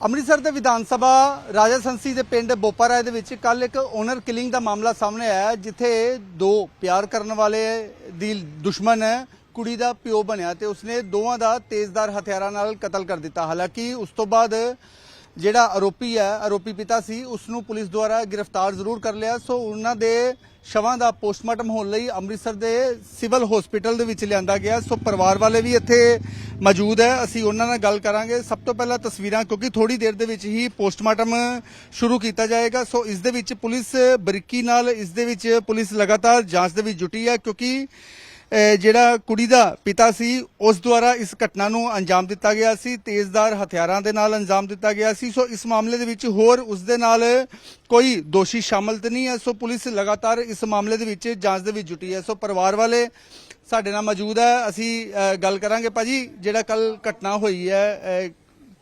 ਅੰਮ੍ਰਿਤਸਰ ਦੇ ਵਿਧਾਨ ਸਭਾ ਰਾਜਾ ਸੰਸੀ ਦੇ ਪਿੰਡ ਬੋਪਾਰਾਏ ਦੇ ਵਿੱਚ ਕੱਲ ਇੱਕ ਓਨਰ ਕਿਲਿੰਗ ਦਾ ਮਾਮਲਾ ਸਾਹਮਣੇ ਆਇਆ ਜਿੱਥੇ ਦੋ ਪਿਆਰ ਕਰਨ ਵਾਲੇ ਦੀ ਦੁਸ਼ਮਣ ਕੁੜੀ ਦਾ ਪਿਓ ਬਣਿਆ ਤੇ ਉਸਨੇ ਦੋਵਾਂ ਦਾ ਤੇਜ਼ਦਾਰ ਹਥਿਆਰਾਂ ਨਾਲ ਕਤਲ ਕਰ ਦਿੱਤਾ। ਹਾਲਾਂਕਿ ਉਸ ਤੋਂ ਬਾਅਦ ਜਿਹੜਾ ਆਰੋਪੀ ਹੈ, ਆਰੋਪੀ ਪਿਤਾ ਸੀ ਉਸ ਨੂੰ ਪੁਲਿਸ ਦੁਆਰਾ ਗ੍ਰਿਫਤਾਰ ਜ਼ਰੂਰ ਕਰ ਲਿਆ। ਸੋ ਉਹਨਾਂ ਦੇ ਸ਼ਵਾਂ ਦਾ ਪੋਸਟਮਾਰਟਮ ਹੋਣ ਲਈ ਅੰਮ੍ਰਿਤਸਰ ਦੇ ਸਿਵਲ ਹਸਪੀਟਲ ਦੇ ਵਿੱਚ ਲਿਆਂਦਾ ਗਿਆ। ਸੋ ਪਰਿਵਾਰ ਵਾਲੇ ਵੀ ਇੱਥੇ ਮੌਜੂਦ ਹੈ। ਅਸੀਂ ਉਹਨਾਂ ਨਾਲ ਗੱਲ ਕਰਾਂਗੇ। ਸਭ ਤੋਂ ਪਹਿਲਾਂ ਤਸਵੀਰਾਂ, ਕਿਉਂਕਿ ਥੋੜੀ ਦੇਰ ਦੇ ਵਿੱਚ ਹੀ ਪੋਸਟਮਾਰਟਮ ਸ਼ੁਰੂ ਕੀਤਾ ਜਾਏਗਾ। ਸੋ ਇਸ ਦੇ ਵਿੱਚ ਪੁਲਿਸ ਬਰੀਕੀ ਨਾਲ, ਇਸ ਦੇ ਵਿੱਚ ਪੁਲਿਸ ਲਗਾਤਾਰ ਜਾਂਚ ਦੇ ਵਿੱਚ ਜੁਟੀ ਹੈ, ਕਿਉਂਕਿ ਜਿਹੜਾ ਕੁੜੀ ਦਾ ਪਿਤਾ ਸੀ ਉਸ ਦੁਆਰਾ ਇਸ ਘਟਨਾ ਨੂੰ ਅੰਜਾਮ ਦਿੱਤਾ ਗਿਆ ਸੀ। ਤੇਜ਼ਦਾਰ ਹਥਿਆਰਾਂ ਦੇ ਨਾਲ ਅੰਜਾਮ ਦਿੱਤਾ ਗਿਆ ਸੀ। ਸੋ ਇਸ ਮਾਮਲੇ ਦੇ ਵਿੱਚ ਹੋਰ ਉਸ ਦੇ ਨਾਲ ਕੋਈ ਦੋਸ਼ੀ ਸ਼ਾਮਲ ਤੇ ਨਹੀਂ ਹੈ। ਸੋ ਪੁਲਿਸ ਲਗਾਤਾਰ ਇਸ ਮਾਮਲੇ ਦੇ ਵਿੱਚ ਜਾਂਚ ਦੇ ਵਿੱਚ ਜੁਟੀ ਹੈ। ਸੋ ਪਰਿਵਾਰ ਵਾਲੇ ਸਾਡੇ ਨਾਲ ਮੌਜੂਦ ਹੈ। ਅਸੀਂ ਗੱਲ ਕਰਾਂਗੇ ਭਾਜੀ ਜਿਹੜਾ ਕੱਲ ਘਟਨਾ ਹੋਈ ਹੈ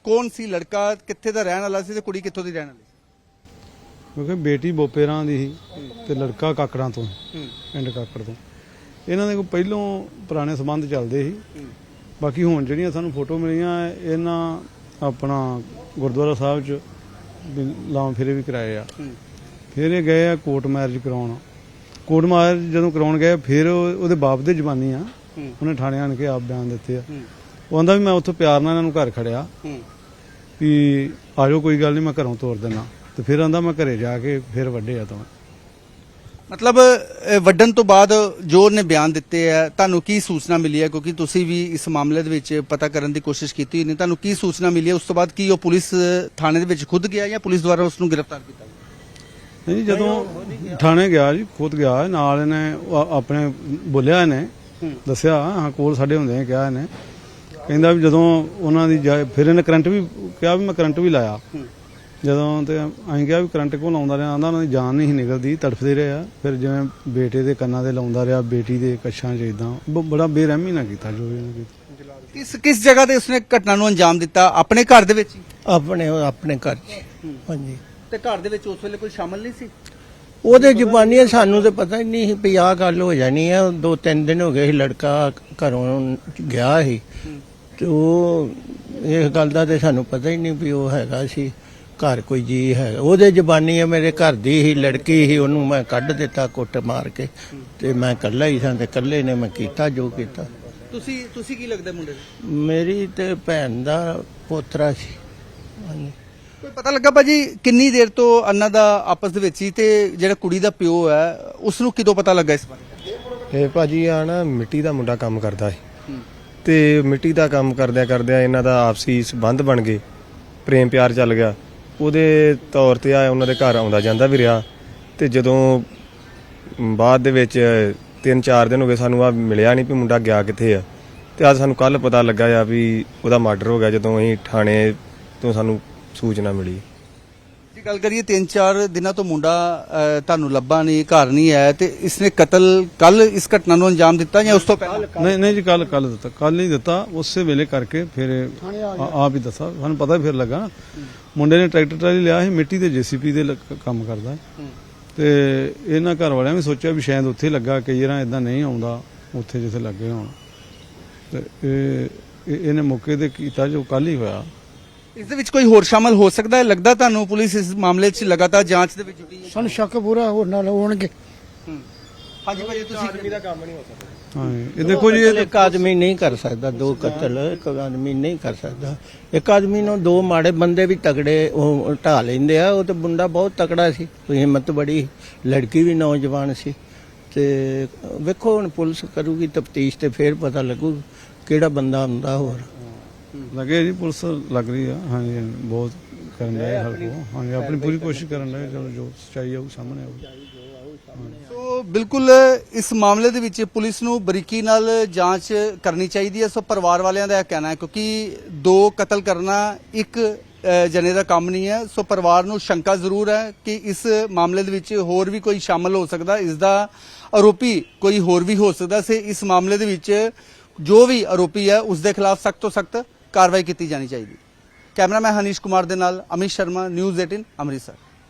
ਕੌਣ ਸੀ ਲੜਕਾ ਕਿੱਥੇ ਦਾ ਰਹਿਣ ਵਾਲਾ ਸੀ ਤੇ ਕੁੜੀ ਕਿੱਥੋਂ ਦੀ ਰਹਿਣ ਵਾਲੀ? ਕਿਉਂਕਿ ਬੇਟੀ ਬੋਪੇਰਾਂ ਦੀ ਸੀ ਤੇ ਲੜਕਾ ਕਾਕੜਾਂ ਤੋਂ ਪਿੰਡ ਕਾਕੜ ਤੋਂ। ਇਹਨਾਂ ਦੇ ਕੋਈ ਪਹਿਲੋਂ ਪੁਰਾਣੇ ਸੰਬੰਧ ਚੱਲਦੇ ਸੀ। ਬਾਕੀ ਹੁਣ ਜਿਹੜੀਆਂ ਸਾਨੂੰ ਫੋਟੋ ਮਿਲੀਆਂ ਇਹਨਾਂ ਆਪਣਾ ਗੁਰਦੁਆਰਾ ਸਾਹਿਬ 'ਚ ਲਾਉਂ ਫੇਰੇ ਵੀ ਕਰਾਏ ਆ। ਫਿਰ ਇਹ ਗਏ ਆ ਕੋਰਟ ਮੈਰਿਜ ਕਰਾਉਣ। ਕੋਰਟ ਮੈਰਿਜ ਜਦੋਂ ਕਰਾਉਣ ਗਏ ਫਿਰ ਉਹ- ਉਹਦੇ ਬਾਪ ਦੇ ਜ਼ਬਾਨੀ ਆ। ਉਹਨੇ ਥਾਣੇ ਆਣ ਕੇ ਆਪ ਬਿਆਨ ਦਿੱਤੇ ਆ। ਉਹ ਆਂਦਾ ਵੀ ਮੈਂ ਉੱਥੋਂ ਪਿਆਰ ਨਾਲ ਇਹਨਾਂ ਨੂੰ ਘਰ ਖੜਿਆ। ਵੀ ਆਜੋ ਕੋਈ ਗੱਲ ਨਹੀਂ ਮੈਂ ਘਰੋਂ ਤੋਰ ਦੇਣਾ ਤੇ ਫਿਰ ਆਂਦਾ ਮੈਂ ਘਰੇ ਜਾ ਕੇ ਫਿਰ ਵੱਡੇ ਆ ਤਾਂ। ਮਤਲਬ ਵੱਢਣ ਤੋਂ ਬਾਅਦ ਜੋ ਉਹਨੇ ਬਿਆਨ ਦਿੱਤੇ ਹੈ ਤੁਹਾਨੂੰ ਕੀ ਸੂਚਨਾ ਮਿਲੀ ਹੈ ਕਿਉਂਕਿ ਤੁਸੀਂ ਵੀ ਇਸ ਮਾਮਲੇ ਦੇ ਵਿੱਚ ਪਤਾ ਕਰਨ ਦੀ ਕੋਸ਼ਿਸ਼ ਕੀਤੀ ਨਹੀਂ ਤੁਹਾਨੂੰ ਕੀ ਸੂਚਨਾ ਮਿਲੀ ਹੈ ਉਸ ਤੋਂ ਬਾਅਦ ਕੀ ਉਹ ਪੁਲਿਸ ਥਾਣੇ ਦੇ ਵਿੱਚ ਖੁਦ ਗਿਆ ਜਾਂ ਪੁਲਿਸ ਦੁਆਰਾ ਉਸ ਨੂੰ ਗ੍ਰਿਫਤਾਰ ਕੀਤਾ ਨਹੀਂ ਜਦੋਂ ਥਾਣੇ ਗਿਆ ਜੀ ਖੁਦ ਗਿਆ ਨਾਲ ਇਹਨੇ ਆ- ਆਪਣੇ ਬੋਲਿਆ ਇਹਨੇ ਦੱਸਿਆ ਹਾਂ ਕੋਲ ਸਾਡੇ ਹੁੰਦੇ ਨੇ ਕਿਹਾ ਇਹਨੇ। ਕਹਿੰਦਾ ਵੀ ਜਦੋਂ ਉਹਨਾਂ ਦੀ ਫਿਰ ਇਹਨੇ ਕਰੰਟ ਵੀ ਕਿਹਾ ਵੀ ਮੈਂ ਕਰੰਟ ਵੀ ਲਾਇਆ। ਜਦੋਂ ਤੇ ਅਸੀਂ ਕਿਹਾ ਵੀ ਕਰੰਟ ਕੋਲ ਲਾਉਂਦਾ ਰਿਹਾ ਆਂਦਾ ਉਹਨਾਂ ਦੀ ਜਾਨ ਨਹੀਂ ਨਿਕਲਦੀ ਤੜਫਦੇ ਰਹੇ ਆ। ਫਿਰ ਜਿਵੇਂ ਬੇਟੇ ਦੇ ਕੰਨਾਂ ਤੇ ਲਾਉਂਦਾ ਰਿਹਾ ਬੇਟੀ ਦੇ ਕੱਛਾਂ 'ਚ ਇਦਾਂ ਬੜਾ ਬੇਰਹਿਮੀ ਨਾਲ ਕੀਤਾ ਜੋ ਇਹਨੇ ਕੀਤਾ। ਕਿਸ ਕਿਸ ਜਗ੍ਹਾ ਤੇ ਉਸਨੇ ਘਟਨਾ ਨੂੰ ਅੰਜਾਮ ਦਿੱਤਾ? ਆਪਣੇ ਘਰ ਦੇ ਵਿੱਚ ਹੀ? ਆਪਣੇ ਆਪਣੇ ਘਰ 'ਚ। ਹਾਂਜੀ। ਤੇ ਘਰ ਦੇ ਵਿੱਚ ਉਸ ਵੇਲੇ ਕੋਈ ਸ਼ਾਮਲ ਨਹੀਂ ਸੀ? ਉਹਦੇ ਜ਼ੁਬਾਨੀ ਸਾਨੂੰ ਤੇ ਪਤਾ ਹੀ ਨਹੀਂ ਸੀ ਵੀ ਆਹ ਗੱਲ ਹੋ ਜਾਣੀ ਹੈ ਦੋ ਤਿੰਨ ਦਿਨ ਹੋ ਗਏ ਸੀ ਲੜਕਾ ਘਰੋਂ ਗਿਆ ਸੀ। ਤੇ ਉਹ ਇਸ ਗੱਲ ਦਾ ਤੇ ਸਾਨੂੰ ਪਤਾ ਹੀ ਨਹੀਂ ਵੀ ਉਹ ਹੈਗਾ ਸੀ। ਘਰ ਕੋਈ ਜੀ ਹੈ। ਉਹਦੇ ਜ਼ੁਬਾਨੀ ਹੈ ਮੇਰੇ ਘਰ ਦੀ ਹੀ ਲੜਕੀ ਸੀ ਉਹਨੂੰ ਮੈਂ ਕੱਢ ਦਿੱਤਾ ਕੁੱਟ ਮਾਰ ਕੇ ਤੇ ਮੈਂ ਇਕੱਲਾ ਹੀ ਸਾਂ ਤੇ ਇਕੱਲੇ ਨੇ ਮੈਂ ਕੀਤਾ ਜੋ ਕੀਤਾ। ਤੁਸੀਂ ਤੁਸੀਂ ਕੀ ਲੱਗਦਾ ਮੁੰਡੇ ਨੂੰ? ਮੇਰੀ ਤੇ ਭੈਣ ਦਾ ਪੋਤਰਾ ਸੀ। ਹਾਂਜੀ। ਕੋਈ ਪਤਾ ਲੱਗਾ ਭਾਜੀ ਕਿੰਨੀ ਦੇਰ ਤੋਂ ਇਹਨਾਂ ਦਾ ਆਪਸ ਦੇ ਵਿੱਚ ਹੀ ਤੇ ਜਿਹੜਾ ਕੁੜੀ ਦਾ ਪਿਓ ਹੈ ਉਸ ਨੂੰ ਕਿਦੋਂ ਪਤਾ ਲੱਗਾ ਇਸ ਬਾਰੇ? ਇਹ ਭਾਜੀ ਆ ਨਾ ਮਿੱਟੀ ਦਾ ਮੁੰਡਾ ਕੰਮ ਕਰਦਾ ਹੈ। ਤੇ ਮਿੱਟੀ ਦਾ ਕੰਮ ਕਰਦਿਆਂ ਕਰਦਿਆਂ ਇਹਨਾਂ ਦਾ ਆਪਸੀ ਸੰਬੰਧ ਬਣ ਗਏ। ਪ੍ਰੇਮ ਪਿਆਰ ਚੱਲ ਗਿਆ। ਉਹਦੇ ਤੌਰ ਤੇ ਆ ਉਹਨਾਂ ਦੇ ਘਰ ਆਉਂਦਾ ਜਾਂਦਾ ਵੀ ਰਿਹਾ। ਤੇ ਜਦੋਂ ਬਾਅਦ ਦੇ ਵਿੱਚ 3-4 ਦਿਨ ਹੋ ਗਏ ਸਾਨੂੰ ਆ ਮਿਲਿਆ ਨਹੀਂ ਵੀ ਮੁੰਡਾ ਗਿਆ ਕਿੱਥੇ ਆ। ਤੇ ਅੱਜ ਸਾਨੂੰ ਕੱਲ ਪਤਾ ਲੱਗਾ ਆ ਵੀ ਉਹਦਾ ਮਰਡਰ ਹੋ ਗਿਆ, ਜਦੋਂ ਅਸੀਂ ਥਾਣੇ ਤੋਂ ਸਾਨੂੰ ਸੂਚਨਾ ਮਿਲੀ। ਜੇ ਗੱਲ ਕਰੀਏ 3-4 ਦਿਨਾਂ ਤੋਂ ਮੁੰਡਾ ਤੁਹਾਨੂੰ ਲੱਭਾ ਨਹੀਂ ਘਰ ਨਹੀਂ ਆਇਆ ਤੇ ਇਸਨੇ ਕਤਲ ਕੱਲ ਇਸ ਘਟਨਾ ਨੂੰ ਅੰਜਾਮ ਦਿੱਤਾ ਜਾਂ ਉਸ ਤੋਂ ਪਹਿਲਾਂ? ਨਹੀਂ ਨਹੀਂ ਜੀ ਕੱਲ ਕੱਲ ਦਿੱਤਾ। ਕੱਲ ਨਹੀਂ ਦਿੱਤਾ ਉਸੇ ਵੇਲੇ ਕਰਕੇ ਫਿਰ ਆਪ ਹੀ ਦੱਸਾ। ਸਾਨੂੰ ਪਤਾ ਫਿਰ ਲੱਗਾ ਨਾ। ਮੁੰਡੇ ਨੇ ਟਰੈਕਟਰ ਟਰਾਲੀ ਲਿਆ ਸੀ ਮਿੱਟੀ ਦੇ ਜੀਸੀਪੀ ਦੇ ਕੰਮ ਕਰਦਾ। ਤੇ ਇਹਨਾਂ ਘਰ ਵਾਲਿਆਂ ਵੀ ਸੋਚਿਆ ਵੀ ਸ਼ਾਇਦ ਉੱਥੇ ਲੱਗਾ ਕਈ ਵਾਰਾਂ ਇਦਾਂ ਨਹੀਂ ਆਉਂਦਾ ਉੱਥੇ ਜਿੱਥੇ ਲੱਗੇ ਹੋਣ। ਤੇ ਇਹ- ਇਹਨੇ ਮੌਕੇ ਤੇ ਕੀਤਾ ਜੋ ਕੱਲ ਹੀ ਹੋਇਆ। ਇਸ ਦੇ ਵਿੱਚ ਕੋਈ ਹੋਰ ਸ਼ਾਮਲ ਹੋ ਸਕਦਾ ਹੈ? ਲੱਗਦਾ ਤੁਹਾਨੂੰ ਪੁਲਿਸ ਇਸ ਮਾਮਲੇ 'ਚ ਲਗਾਤਾਰ ਜਾਂਚ ਦੇ ਵਿੱਚ ਜੁਟੀ ਹੈ? ਸਾਨੂੰ ਸ਼ੱਕ ਪੂਰਾ ਹੋਰ ਨਾਲ ਹੋਣਗੇ। ਹਾਂਜੀ ਭਾਜੀ ਤੁਸੀਂ ਹਾਂ ਇਹ ਦੇਖੋ ਜੀ ਇਹ ਇੱਕ ਆਦਮੀ ਨਹੀਂ ਕਰ ਸਕਦਾ ਦੋ ਕਤਲ ਇੱਕ ਆਦਮੀ ਨਹੀਂ ਕਰ ਸਕਦਾ। ਇੱਕ ਆਦਮੀ ਨੂੰ ਦੋ ਮਾੜੇ ਬੰਦੇ ਵੀ ਤਗੜੇ ਉਹ ਢਾ ਲੈਂਦੇ ਆ ਉਹ ਤੇ ਮੁੰਡਾ ਬਹੁਤ ਤਕੜਾ ਸੀ ਕੋਈ ਹਿੰਮਤ ਬੜੀ ਲੜਕੀ ਵੀ ਨੌਜਵਾਨ ਸੀ। ਤੇ ਵੇਖੋ ਹੁਣ ਪੁਲਿਸ ਕਰੂਗੀ ਤਫਤੀਸ਼ ਤੇ ਫੇਰ ਪਤਾ ਲੱਗੂ ਕਿਹੜਾ ਬੰਦਾ ਹੁੰਦਾ ਹੋਰ। ਲੱਗੇ ਜੀ ਪੁਲਿਸ ਲੱਗ ਰਹੀ ਆ। ਹਾਂਜੀ ਬਹੁਤ ਕਰਨ ਦੇ ਹਰ ਕੋ ਹਾਂਜੀ ਆਪਣੀ ਪੂਰੀ ਕੋਸ਼ਿਸ਼ ਕਰਨ ਦੇ ਚਲੋ ਜੋ ਸੱਚਾਈ ਆਊ ਸਾਹਮਣੇ ਆਊ ਸੋ ਬਿਲਕੁਲ ਇਸ ਮਾਮਲੇ ਦੇ ਵਿੱਚ ਪੁਲਿਸ ਨੂੰ ਬਰੀਕੀ ਨਾਲ ਜਾਂਚ ਕਰਨੀ ਚਾਹੀਦੀ ਹੈ। ਸੋ ਪਰਿਵਾਰ ਵਾਲਿਆਂ ਦਾ ਇਹ ਕਹਿਣਾ ਹੈ ਕਿਉਂਕਿ ਦੋ ਕਤਲ ਕਰਨਾ ਇੱਕ ਅ, ਜਣੇ ਦਾ ਕੰਮ ਨਹੀਂ ਹੈ। ਸੋ ਪਰਿਵਾਰ ਨੂੰ ਸ਼ੰਕਾ ਜ਼ਰੂਰ ਹੈ ਕਿ ਇਸ ਮਾਮਲੇ ਦੇ ਵਿੱਚ ਹੋਰ ਵੀ ਕੋਈ ਸ਼ਾਮਲ ਹੋ ਸਕਦਾ। ਇਸ ਦਾ ਆਰੋਪੀ ਕੋਈ ਹੋਰ ਵੀ ਹੋ ਸਕਦਾ ਸੇ। ਇਸ ਮਾਮਲੇ ਦੇ ਵਿੱਚ ਜੋ ਵੀ ਆਰੋਪੀ ਹੈ ਉਸ ਦੇ ਖਿਲਾਫ ਸਖਤ ਤੋਂ ਸਖਤ ਕਾਰਵਾਈ ਕੀਤੀ ਜਾਣੀ ਚਾਹੀਦੀ। ਕੈਮਰਾਮੈਨ ਹਨੀਸ਼ ਕੁਮਾਰ ਦੇ ਨਾਲ ਅਮਿਤ ਸ਼ਰਮਾ ਨਿਊਜ਼ 18 ਅੰਮ੍ਰਿਤਸਰ।